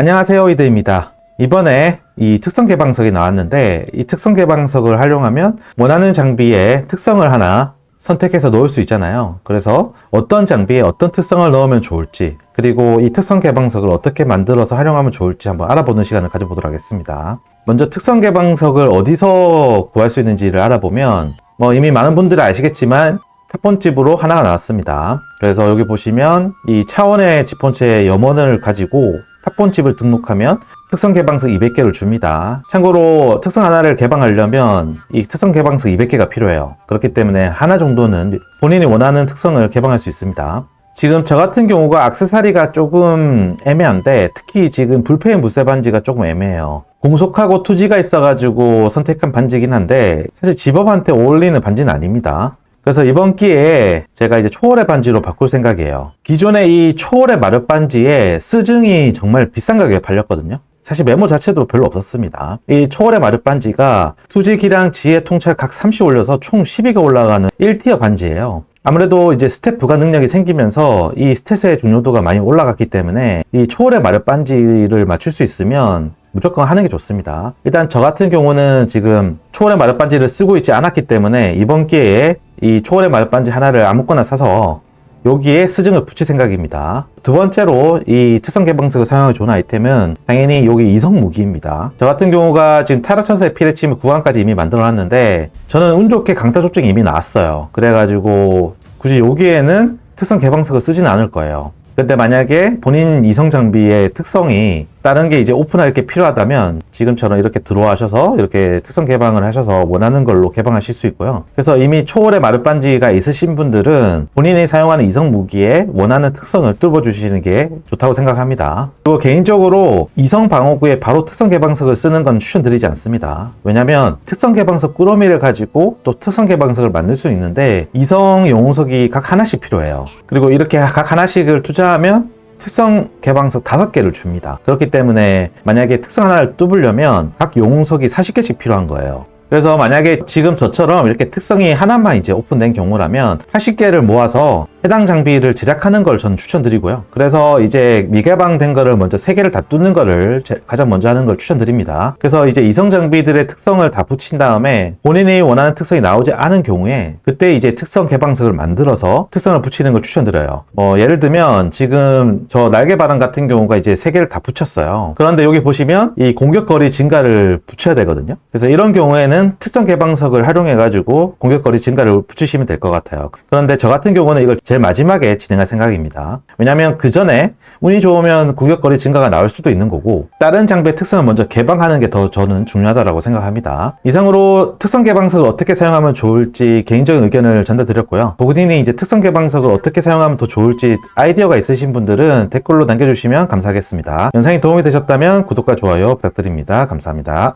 안녕하세요 이드입니다. 이번에 이 특성 개방석이 나왔는데 이 특성 개방석을 활용하면 원하는 장비에 특성을 하나 선택해서 넣을 수 있잖아요. 그래서 어떤 장비에 어떤 특성을 넣으면 좋을지 그리고 이 특성 개방석을 어떻게 만들어서 활용하면 좋을지 한번 알아보는 시간을 가져보도록 하겠습니다. 먼저 특성 개방석을 어디서 구할 수 있는지를 알아보면 뭐 이미 많은 분들이 아시겠지만 탑본집으로 하나가 나왔습니다. 그래서 여기 보시면 이 차원의 지폰체 염원을 가지고 탑본집을 등록하면 특성 개방석 200개를 줍니다. 참고로 특성 하나를 개방하려면 이 특성 개방석 200개가 필요해요. 그렇기 때문에 하나 정도는 본인이 원하는 특성을 개방할 수 있습니다. 지금 저 같은 경우가 악세사리가 조금 애매한데 특히 지금 불펜 무쇠 반지가 조금 애매해요. 공속하고 투지가 있어가지고 선택한 반지긴 한데 사실 집업한테 어울리는 반지는 아닙니다. 그래서 이번 기회에 제가 이제 초월의 반지로 바꿀 생각이에요. 기존에 이 초월의 마력 반지에 스증이 정말 비싼 가격에 팔렸거든요. 사실 메모 자체도 별로 없었습니다. 이 초월의 마력 반지가 투지 기량 지혜 통찰 각 30 올려서 총 12가 올라가는 1티어 반지예요. 아무래도 이제 스텝 부가 능력이 생기면서 이 스탯의 중요도가 많이 올라갔기 때문에 이 초월의 마력 반지를 맞출 수 있으면 무조건 하는 게 좋습니다. 일단 저 같은 경우는 지금 초월의 마력 반지를 쓰고 있지 않았기 때문에 이번 기회에 이 초월의 마력 반지 하나를 아무거나 사서 여기에 스증을 붙일 생각입니다. 두 번째로 이 특성 개방석을 사용하기 좋은 아이템은 당연히 여기 이성 무기입니다. 저 같은 경우가 지금 타락 천사의 피를 치면 9강까지 이미 만들어 놨는데 저는 운 좋게 강타 조증이 이미 나왔어요. 그래가지고 굳이 여기에는 특성 개방석을 쓰지는 않을 거예요. 근데 만약에 본인 이성 장비의 특성이 다른 게 이제 오픈할 게 필요하다면 지금처럼 이렇게 들어와셔서 이렇게 특성 개방을 하셔서 원하는 걸로 개방하실 수 있고요. 그래서 이미 초월의 마력 반지가 있으신 분들은 본인이 사용하는 이성 무기에 원하는 특성을 뚫어 주시는 게 좋다고 생각합니다. 그리고 개인적으로 이성 방어구에 바로 특성 개방석을 쓰는 건 추천드리지 않습니다. 왜냐면 특성 개방석 꾸러미를 가지고 또 특성 개방석을 만들 수 있는데 이성 영웅석이 각 하나씩 필요해요. 그리고 이렇게 각 하나씩을 투자하면 특성 개방석 5개를 줍니다. 그렇기 때문에 만약에 특성 하나를 뚫으려면 각 영웅석이 40개씩 필요한 거예요. 그래서 만약에 지금 저처럼 이렇게 특성이 하나만 이제 오픈된 경우라면 80개를 모아서 해당 장비를 제작하는 걸 저는 추천드리고요. 그래서 이제 미개방된 거를 먼저 3개를 다 뚫는 거를 제- 가장 먼저 하는 걸 추천드립니다. 그래서 이제 이성 장비들의 특성을 다 붙인 다음에 본인이 원하는 특성이 나오지 않은 경우에 그때 이제 특성 개방석을 만들어서 특성을 붙이는 걸 추천드려요. 뭐 예를 들면 지금 저 날개 바람 같은 경우가 이제 3개를 다 붙였어요. 그런데 여기 보시면 이 공격거리 증가를 붙여야 되거든요. 그래서 이런 경우에 는 특성 개방석을 활용해 가지고 공격거리 증가를 붙이시면 될 것 같아요. 그런데 저 같은 경우는 이걸 제일 마지막에 진행할 생각입니다. 왜냐하면 그 전에 운이 좋으면 공격거리 증가가 나올 수도 있는 거고 다른 장비의 특성을 먼저 개방하는 게 더 저는 중요하다고 생각합니다. 이상으로 특성 개방석을 어떻게 사용하면 좋을지 개인적인 의견을 전달드렸고요. 보그딘이 이제 특성 개방석을 어떻게 사용하면 더 좋을지 아이디어가 있으신 분들은 댓글로 남겨주시면 감사하겠습니다. 영상이 도움이 되셨다면 구독과 좋아요 부탁드립니다. 감사합니다.